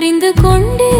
அறிந்து கொண்டே